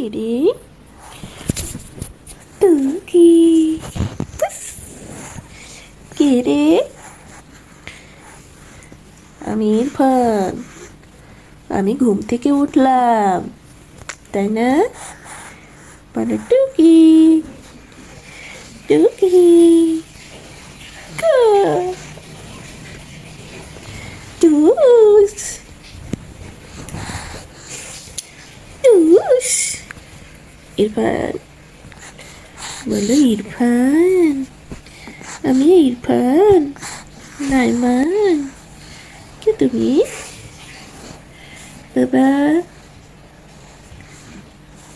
gì đấy Tử kỳ Kỳ đấy আমি fun আমি ঘুম থেকে উঠলাম তাই না মানে টুকি টুকি টুস ইরফান। বলো, ইরফান? আমি ইরফান, নাইমান। কে তুমি? বাবা।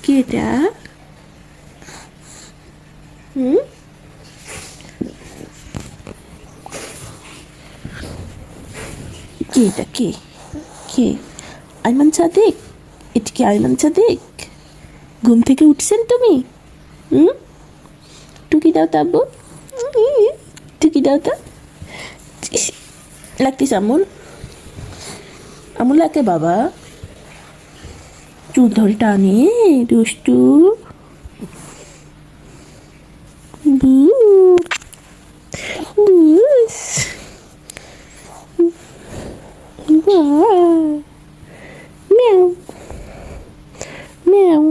কেটা হুম? কে এটা? কে? কে? আইমান সাদেক? এটা কি আইমান সাদেক? ঘুম থেকে উঠছেন তুমি? হুম? টুকি দাও তো আব্বু। টুকি দাও তো। লাগতিস আমুল। আমুল লাগে বাবা। চুল ধরে টানে দুষ্টু বুস বুস মিয়াও মিয়াও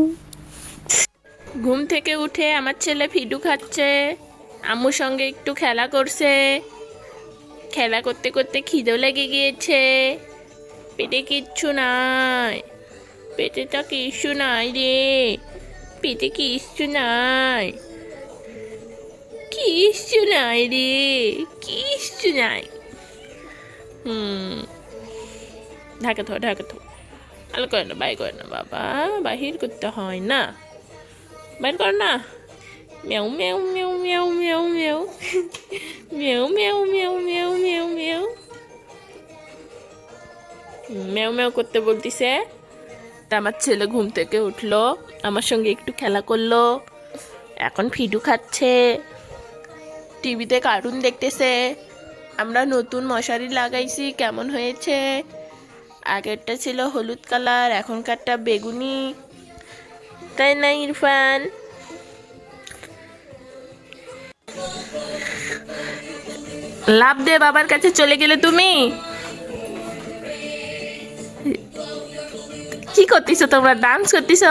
ঘুম উঠে আমার ছেলে ফিডু খাচ্ছে, আম্মুর সঙ্গে একটু খেলা করছে। খেলা করতে করতে খিদেও লেগে গিয়েছে। পেটে কিচ্ছু নাই। পেটেটা কিচ্ছু নাই রে। পেটে কিচ্ছু নাই। কিচ্ছু নাই রে। কিচ্ছু নাই। হুম। ঢাকা থো ঢাকা থো। আলো করে না বাই করে না, বাবা। বাহির করতে হয় না। বাইর কর না। Mèo mèo mèo mèo mèo mèo. mèo mèo mèo mèo mèo mèo. ম্যাও ম্যাও করতে বলতেছে। তা আমার ছেলে ঘুম থেকে উঠল, আমার সঙ্গে একটু খেলা করল, এখন ফিডু খাচ্ছে। টিভিতে কার্টুন দেখতেছে। আমরা নতুন মশারি লাগাইছি, কেমন হয়েছে? আগেরটা ছিল হলুদ কালার, এখনকারটা বেগুনি। তাই না, ইরফান? লাভ দে বাবার কাছে চলে গেলে তুমি? কি করতেছো তোমরা? ডান্স করতেছ?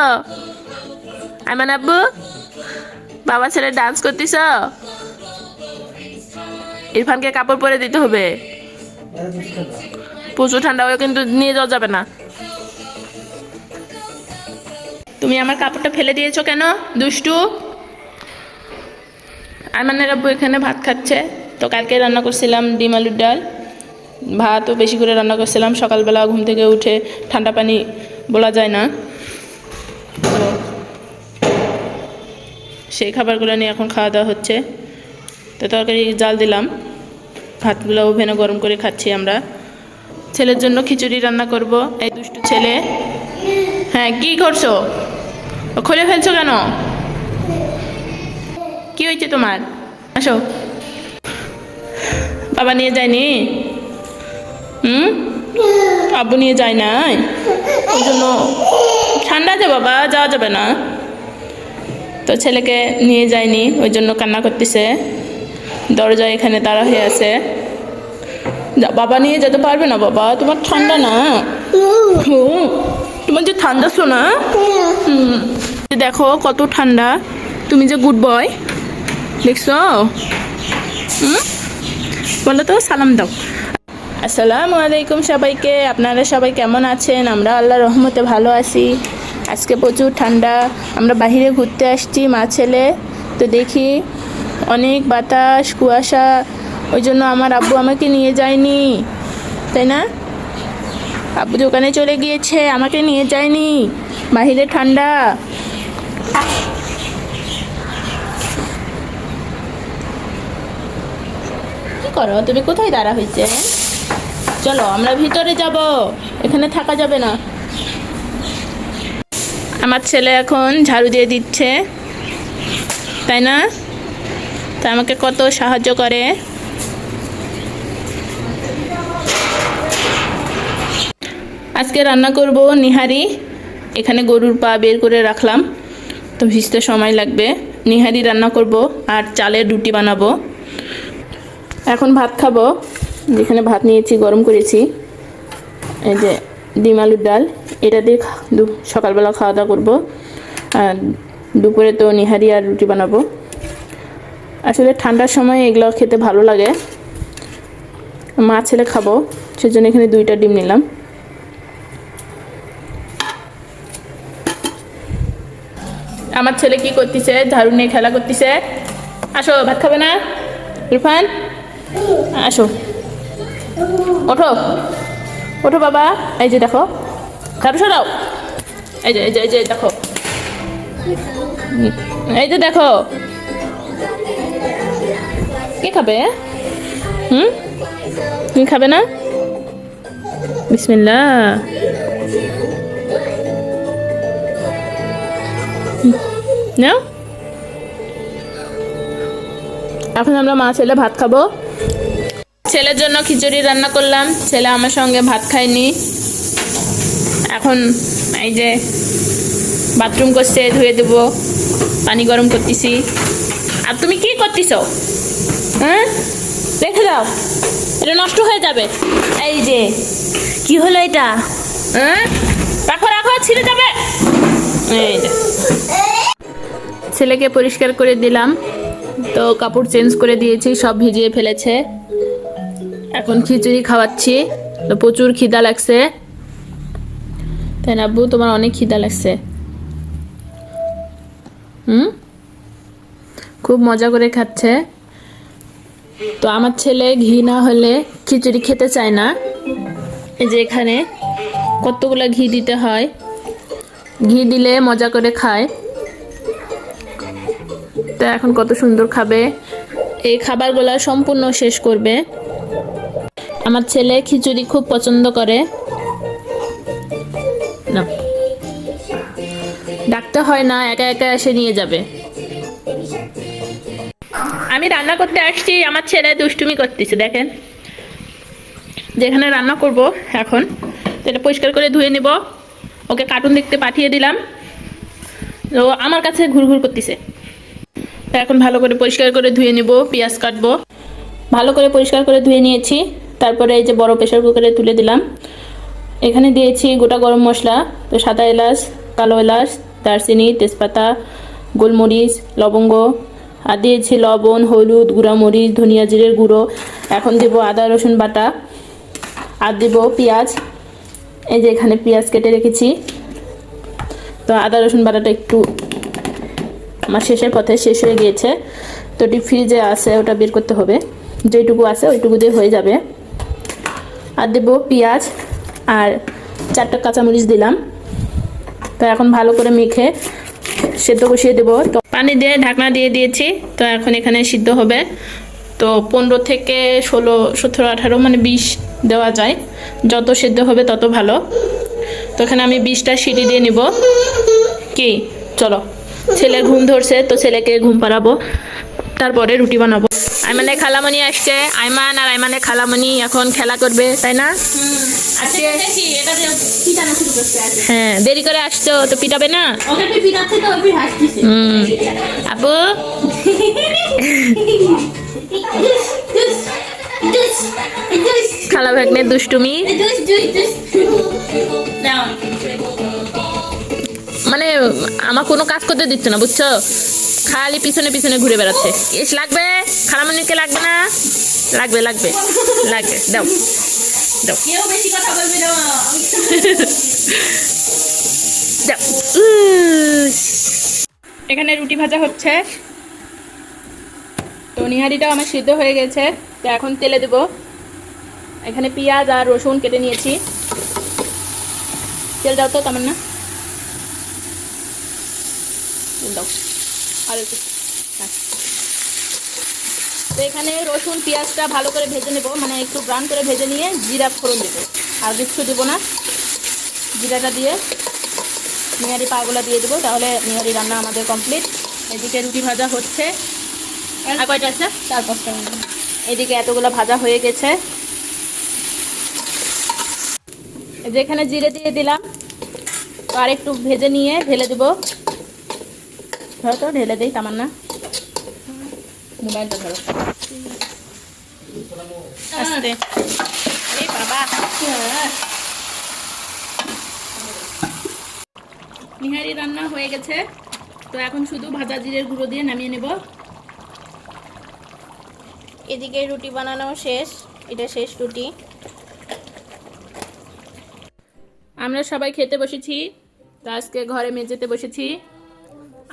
আইমান আব্বু বাবা ছেলে ডান্স করতেছ? ইরফানকে কাপড় পরে দিতে হবে। প্রচুর ঠান্ডা হয়ে কিন্তু নিয়ে যাওয়া যাবে না। তুমি আমার কাপড়টা ফেলে দিয়েছ কেন, দুষ্টু? আরমানের আব্বু এখানে ভাত খাচ্ছে। তো কালকে রান্না করছিলাম ডিম আলুর ডাল। ভাতও বেশি করে রান্না করছিলাম। সকালবেলা ঘুম থেকে উঠে ঠান্ডা পানি বলা যায় না। তো সেই খাবারগুলো নিয়ে এখন খাওয়া দাওয়া হচ্ছে। তো তরকারি জাল দিলাম। ভাতগুলো ওভেনে গরম করে খাচ্ছি আমরা। ছেলের জন্য খিচুড়ি রান্না করব। এই দুষ্টু ছেলে। হ্যাঁ কি করছ? খুলে ফেলছো কেন? কি হয়েছে তোমার? আসো। বাবা নিয়ে যায়নি? হুম? আব্বু নিয়ে যায় নাই? ওই জন্য ঠান্ডা যে বাবা, যাওয়া যাবে না। তো ছেলেকে নিয়ে যায়নি, ওই জন্য কান্না করতেছে। দরজা এখানে তারা হয়ে আছে। বাবা নিয়ে যেতে পারবে না বাবা, তোমার ঠান্ডা না। তোমার যে ঠান্ডা শোনা দেখো কত ঠান্ডা। তুমি যে গুড বয়, দেখছ? হুম? বলো তো, সালাম দাও। আসসালামু আলাইকুম সবাইকে, আপনারা সবাই কেমন আছেন? আমরা আল্লাহ রহমতে ভালো আছি। আজকে প্রচুর ঠান্ডা, আমরা বাইরে ঘুরতে আসছি, মা ছেলে। তো দেখি অনেক বাতাস, কুয়াশা, ওই জন্য আমার আব্বু আমাকে নিয়ে যায়নি, তাই না? আব্বু দোকানে চলে গিয়েছে, আমাকে নিয়ে যায়নি, বাহিরে ঠান্ডা। করো, তুমি কোথায় দাঁড়া হয়েছে? চলো, আমরা ভিতরে যাব। এখানে থাকা যাবে না। আমার ছেলে এখন ঝাড়ু দিয়ে দিচ্ছে, তাই না? তা আমাকে কত সাহায্য করে? আজকে রান্না করব নিহারি। এখানে গরুর পা বের করে রাখলাম। তো ভিজতে সময় লাগবে। নিহারি রান্না করব আর চালের রুটি বানাবো। এখন ভাত খাব। যেখানে ভাত নিয়েছি, গরম করেছি। এই যে ডিম আলুর ডাল, এটা দিয়ে দু- সকালবেলা খাওয়া দাওয়া করব। আর দুপুরে তো নিহারি আর রুটি বানাবো। আসলে ঠান্ডার সময় এগুলো খেতে ভালো লাগে। মা ছেলে খাব, সেজন্য এখানে দুইটা ডিম নিলাম। আমার ছেলে কি করতেছে? ঝাড়ু নিয়ে খেলা করতেছে। আসো, ভাত খাবে না? ইরফান? আসো। ওঠো। ওঠো বাবা। এই যে দেখো। ঝাড়ু সরাও। এই যে এই যে এই যে দেখো। এই যে দেখো। কে খাবে হুম? তুমি খাবে না? বিসমিল্লা নাও। এখন আমরা মা ছেলে ভাত খাব। ছেলের জন্য খিচুড়ি রান্না করলাম। ছেলে আমার সঙ্গে ভাত খায়নি। এখন এই যে বাথরুম করছে, ধুয়ে দেবো, পানি গরম করতেছি। আর তুমি কি করতেছ? হ্যাঁ? রেখে দাও। এটা নষ্ট হয়ে যাবে। এই যে, কি হলো এটা? হ্যাঁ? রাখো রাখো ছিঁড়ে যাবে। এই যে। ছেলেকে পরিষ্কার করে দিলাম। তো কাপড় চেঞ্জ করে দিয়েছি, সব ভিজিয়ে ফেলেছে। এখন খিচুড়ি খাওয়াচ্ছি। তো প্রচুর খিদা লাগছে। তাই না আব্বু, তোমার অনেক খিদা লাগছে। হুম? খুব মজা করে খাচ্ছে। তো আমার ছেলে ঘি না হলে খিচুড়ি খেতে চায় না। এই যে এখানে কতগুলো ঘি দিতে হয়। ঘি দিলে মজা করে খায়। তো এখন কত সুন্দর খাবে। এই খাবারগুলো সম্পূর্ণ শেষ করবে। আমার ছেলে খিচুড়ি খুব পছন্দ করে। না। ডাকতে হয় না, একা একা এসে নিয়ে যাবে। আমি রান্না করতে আসছি, আমার ছেলে দুষ্টুমি করতেছে, দেখেন। যেখানে রান্না করব এখন, সেটা পরিষ্কার করে ধুয়ে নেব। ওকে কার্টুন দেখতে পাঠিয়ে দিলাম। তো আমার কাছে ঘুরঘুর করতেছে। এখন ভালো করে পরিষ্কার করে ধুয়ে নেব, পেঁয়াজ কাটবো। ভালো করে পরিষ্কার করে ধুয়ে নিয়েছি। তারপরে এই যে বড় প্রেশার কুকারে তুলে দিলাম। এখানে দিয়েছি গোটা গরম মশলা, তো সাদা এলাচ, কালো এলাচ, দারচিনি, তেজপাতা, গোলমরিচ, লবঙ্গ, আর দিয়েছি লবণ, হলুদ গুঁড়া মরিচ ধনিয়া জিরের গুঁড়ো। এখন দেবো আদা, রসুন বাটা, আর দেবো পেঁয়াজ। এই যে এখানে পেঁয়াজ কেটে রেখেছি। তো আদা, রসুন বাটাটা একটু আমার শেষের পথে শেষ হয়ে গিয়েছে। তো ডিপ ফ্রিজে আছে, ওটা বের করতে হবে। যেটুকু আছে ওইটুকু দিয়ে হয়ে যাবে। আর দেবো পেঁয়াজ আর চারটা কাঁচামরিচ দিলাম। তো এখন ভালো করে মেখে সেদ্ধ বসিয়ে দেবো। তো পানি দিয়ে ঢাকনা দিয়ে দিয়েছি, তো এখন এখানে সিদ্ধ হবে। তো পনেরো থেকে ষোলো, সতেরো, আঠারো মানে বিশ দেওয়া যায়। যত সেদ্ধ হবে তত ভালো। তো এখানে আমি বিশটা সিটি দিয়ে নিব। কি? চলো। ছেলের ঘুম ধরছে, তো ছেলেকে ঘুম পাড়াবো। তারপরে রুটি বানাবো। আইমানের খালামণি আসছে। আইমান আর আইমানের খালামণি এখন খেলা করবে তাই না? আজকে হ্যাঁ দেরি করে আসছো তো পিটাবে না? আপু? খালা ভাগ্নের দুষ্টুমি। মানে আমার কোনো কাজ করতে দিচ্ছে না বুঝছ? খালি পিছনে পিছনে ঘুরে বেড়াচ্ছে। এস লাগবে? খালামণিকে লাগবে না? লাগবে লাগবে লাগবে। দাও দাও। কেউ বেশি কথা বলবে না। দাও। এখানে রুটি ভাজা হচ্ছে। তো নিহারিটাও আমার সিদ্ধ হয়ে গেছে। তো এখন তেলে দেব। এখানে পেঁয়াজ আর রসুন কেটে নিয়েছি। তেল দাও তো তেমন না তেল দাও। আর একটু। তো এখানে রসুন পেঁয়াজটা ভালো করে ভেজে নেব। মানে একটু ব্রাউন করে ভেজে নিয়ে জিরা ফোড়ন দেবো। আর কিচ্ছু দেবো না। জিরাটা দিয়ে নিহারি পাগুলা দিয়ে দেবো। তাহলে নিহারি রান্না আমাদের কমপ্লিট এদিকে রুটি ভাজা হচ্ছে। আর কয়টা আছে? চার পাঁচটা এদিকে এতগুলো ভাজা হয়ে গেছে। যেখানে জিরে দিয়ে দিলাম আর একটু ভেজে নিয়ে ঢেলে দেবো। ধরো তো ঢেলে দেই তামান্না। মোবাইলটা ধরো। আস্তে। এই বাবা। নিহারি রান্না হয়ে গেছে। তো এখন শুধু ভাজা জিরের গুঁড়ো দিয়ে নামিয়ে নেব। এদিকে রুটি বানানো শেষ। এটা শেষ রুটি। আমরা সবাই খেতে বসেছি। তো আজকে ঘরে মেজেতে বসেছি।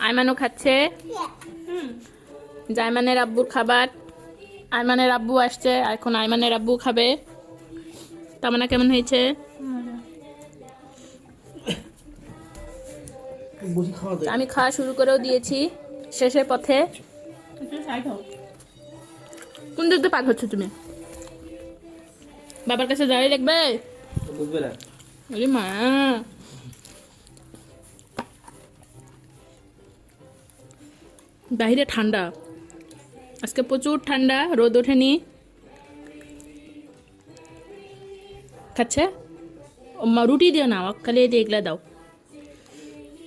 আয়মানও খাচ্ছে। জায়মানের আব্বুর খাবার। আয়মানের আব্বু আসছে এখন আয়মানের আব্বু খাবে। তামানা কেমন হয়েছে? আমি খাওয়া শুরু করেও দিয়েছি শেষের পথে। কোন দিক দিয়ে পার হচ্ছে তুমি? বাবার কাছে দাঁড়িয়ে দেখবে বুঝবে না। মা। বাইরে ঠান্ডা। আজকে প্রচুর ঠান্ডা রোদ ওঠেনি। খাচ্ছে? মা রুটি দিও না খালি এই যে এগুলা দাও।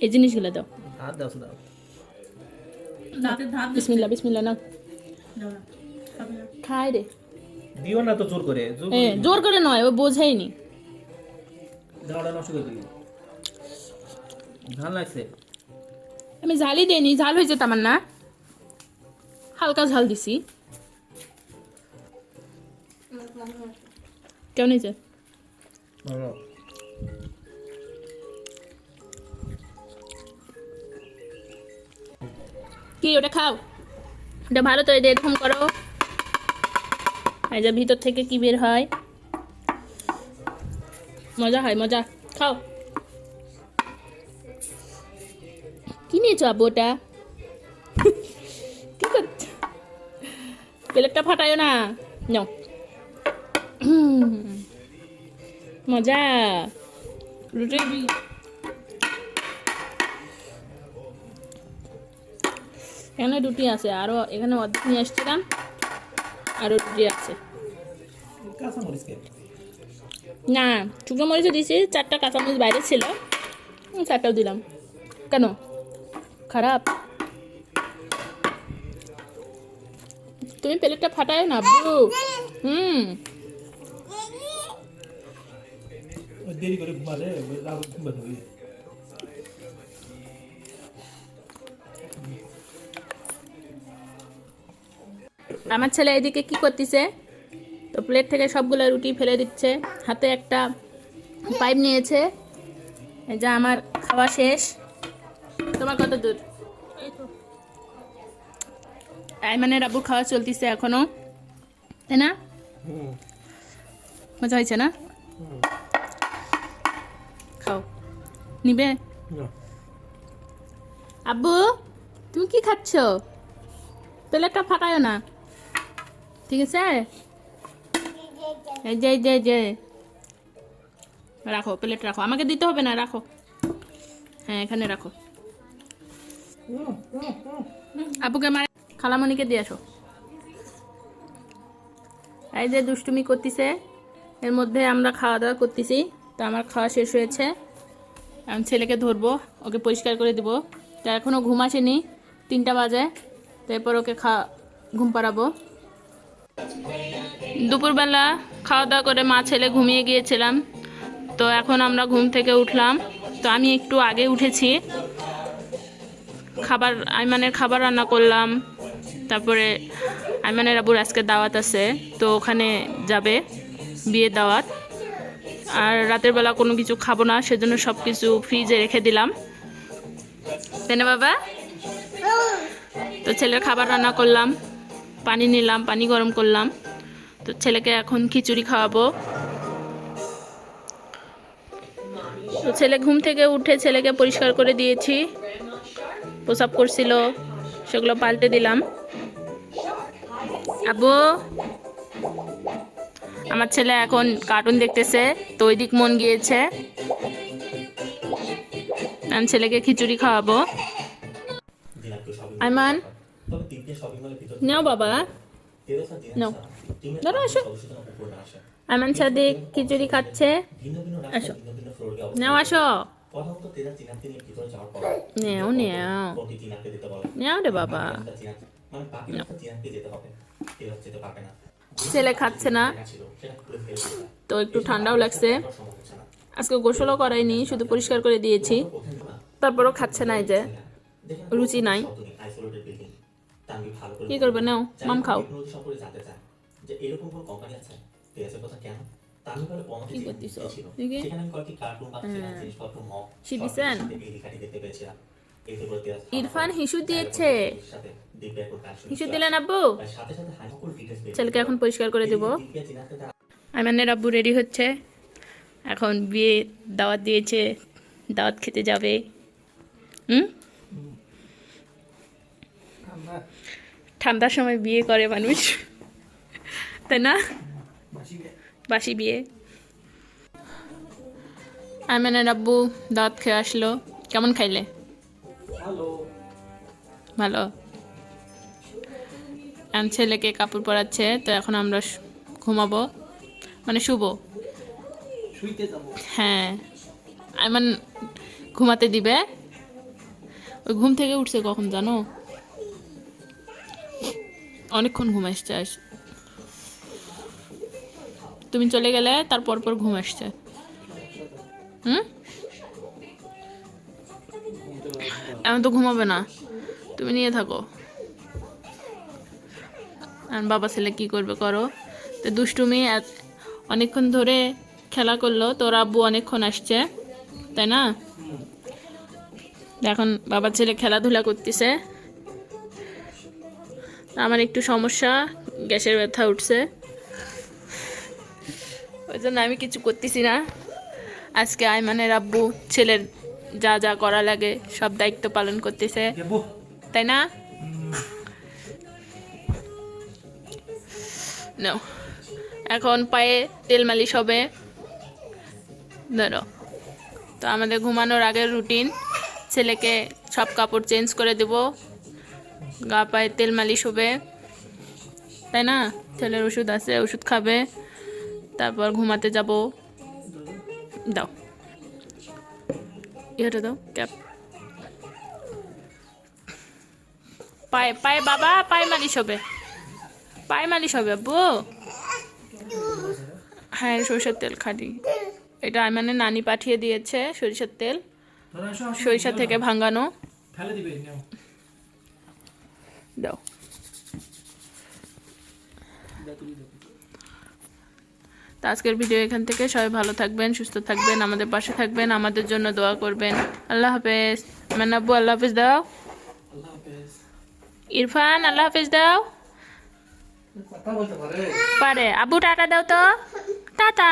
এই জিনিসগুলো দাও। হাত দাও দাও। বিসমিল্লা বিসমিল্লা না খাই রে। দিও না তো জোর করে জোর করে নয় ও বোঝাইনি। আমি ঝালই দিইনি ঝাল হয়েছে তামান না হালকা ঝাল দিছি। কেমন হয়েছে? কি ওটা খাও? ওটা ভালো তো এরকম করো। এই যে ভিতর থেকে কি বের হয়? মজা হয় মজা। খাও। কি নিয়েছো আব্বু ওটা? প্লেটটা ফাটায়ও না। নাও। মজা। রুটি এখানে রুটি আছে। আরও এখানে অর্ধেক নিয়ে আসছিলাম আরও রুটি আছে। না শুকনো মরিচও দিয়েছি। চারটা কাঁচামরিচ বাইরে ছিল। চারটাও দিলাম। কেন? খারাপ। তুমি প্লেটটা ফাটায় না আব্বু হুম। দেরি করে ঘুমালে ঘুমাতে হবে। আমার ছেলে এদিকে কি করতেছে? তো প্লেট থেকে সবগুলো রুটি ফেলে দিচ্ছে। হাতে একটা পাইপ নিয়েছে। এই যে আমার খাওয়া শেষ। তোমার কত দূর? আইমানের আব্বুর খাওয়া চলতেছে এখনও। তাই না? মজা হয়েছে না? খাও। নিবে? আব্বু তুমি কি খাচ্ছ? প্লেটটা ফাটায় না। ঠিক আছে? এই যে যে যে। রাখো প্লেট রাখো। আমাকে দিতে হবে না রাখো। হ্যাঁ এখানে রাখো। আব্বুকে মারে। খালামণিকে দিয়ে আসো। এই যে দুষ্টুমি করতেছে, এর মধ্যে আমরা খাওয়া দাওয়া করতেছি, তো আমার খাওয়া শেষ হয়েছে। এখন ছেলেকে ধরবো, ওকে পরিষ্কার করে দেবো। তো এখনও ঘুম আসেনি, তিনটা বাজে তারপর ওকে খা, ঘুম পাড়াবো। দুপুরবেলা খাওয়া দাওয়া করে মা ছেলে ঘুমিয়ে গিয়েছিলাম, তো এখন আমরা ঘুম থেকে উঠলাম। তো আমি একটু আগে উঠেছি। খাবার আইমানের খাবার রান্না করলাম। তারপরে আইমানের আবুর আজকে দাওয়াত আছে, তো ওখানে যাবে বিয়ে দাওয়াত। আর রাতের বেলা কোনো কিছু খাব না, সেজন্য সব কিছু ফ্রিজে রেখে দিলাম। তাই না বাবা? তো ছেলের খাবার রান্না করলাম, পানি নিলাম, পানি গরম করলাম। তো ছেলেকে এখন খিচুড়ি খাওয়াবো। তো ছেলে ঘুম থেকে উঠে ছেলেকে পরিষ্কার করে দিয়েছি। প্রসাব করছিল। সেগুলো পাল্টে দিলাম। আবু আমার ছেলে এখন কার্টুন দেখতেছে তো ওই দিক মন গিয়েছে। আমি ছেলেকে খিচুড়ি খাওয়াবো। আইমান, নাও বাবা। ধরো, আসো। আইমান সাদিক খিচুড়ি খাচ্ছে। আসো। নাও, আসো। প্রথমত তেরা চিনাকে নিয়ে ভিতরে যাওয়ার পর নেও নেও। কোনটি চিনাকে দিতে বলে। নেও রে বাবা। মানে বাকি রাস্তা যেতে হবে। তেরা যেতে পারবে না। ছেলে খাচ্ছে না। তো একটু ঠান্ডাও লাগছে। আজকে গোসলও করাইনি শুধু পরিষ্কার করে দিয়েছি। তারপরও খাচ্ছে না এই যে। রুচি নাই। কি করবে? নাও মাম খাও। যে এরকম কোন কোম্পানি আছে? কথা কেন? তানভি বলে পনেরোটি কি জিনিস করতেছো? ছিল। সেখানে কয়েকটি কার্টুন বা জিনিসপত্র মগ সে দেখতে পেয়েছিলাম। এতে করে তেরাস ইরফান হিসু দিয়েছে। হিসু দিলেন আব্বু? ছেলেকে এখন পরিষ্কার করে দেবো। আইমানের আব্বু রেডি হচ্ছে। এখন বিয়ে দাওয়াত দিয়েছে। দাওয়াত খেতে যাবে। হুম? ঠান্ডার সময় বিয়ে করে মানুষ। তাই না? বাসি বিয়ে। আইমানের আব্বু দাওয়াত খেয়ে আসলো। কেমন খাইলে? ভালো। আর ছেলেকে কাপড় পরাচ্ছে তো এখন আমরা ঘুমাবো। মানে শুভ যাব। হ্যাঁ। আইমান ঘুমাতে দিবে। ওই ঘুম থেকে উঠছে কখন জানো? অনেকক্ষণ ঘুম আসছে আজ। তুমি চলে গেলে তারপর পর ঘুম আসছে। হুম? এমন তো ঘুমাবে না। তুমি নিয়ে থাকো। আর বাবা ছেলে কি করবে করো? তো দুষ্টুমি অনেকক্ষণ ধরে খেলা করল তোর আব্বু অনেকক্ষণ আসছে, তাই না? এখন বাবার ছেলে খেলাধুলা করতেছে। আমার একটু সমস্যা, গ্যাসের ব্যথা উঠছে। ওই জন্য আমি কিছু করতেছি না। আজকে আইমানের আব্বু ছেলের যা যা করা লাগে সব দায়িত্ব পালন করতেছে। তাই না? নাও এখন পায়ে তেল মালিশ হবে। ধরো। তো আমাদের ঘুমানোর আগের রুটিন ছেলেকে সব কাপড় চেঞ্জ করে দেব। গা পায়ে তেল মালিশ হবে। তাই না? ছেলের ওষুধ আছে ওষুধ খাবে। তারপর ঘুমাতে যাব। দাও। ইয়েটা দাও ক্যাপ। পায়ে পায়ে বাবা পায়ে মালিশ হবে। পায়ে মালিশ হবে আব্বু। হ্যাঁ সরিষার তেল খাটি এটা মানে নানি পাঠিয়ে দিয়েছে সরিষার তেল। সরিষা থেকে। ভাঙানো। দাও। তো আজকের ভিডিও এখান থেকে। সবাই ভালো থাকবেন সুস্থ থাকবেন আমাদের পাশে থাকবেন আমাদের জন্য দোয়া করবেন। আল্লাহ হাফেজ। আমার নাব্বু আল্লাহ হাফেজ দাও। ইরফান আল্লাহ হাফেজ দাও। পারে। আবু টাটা দাও তো। টাটা।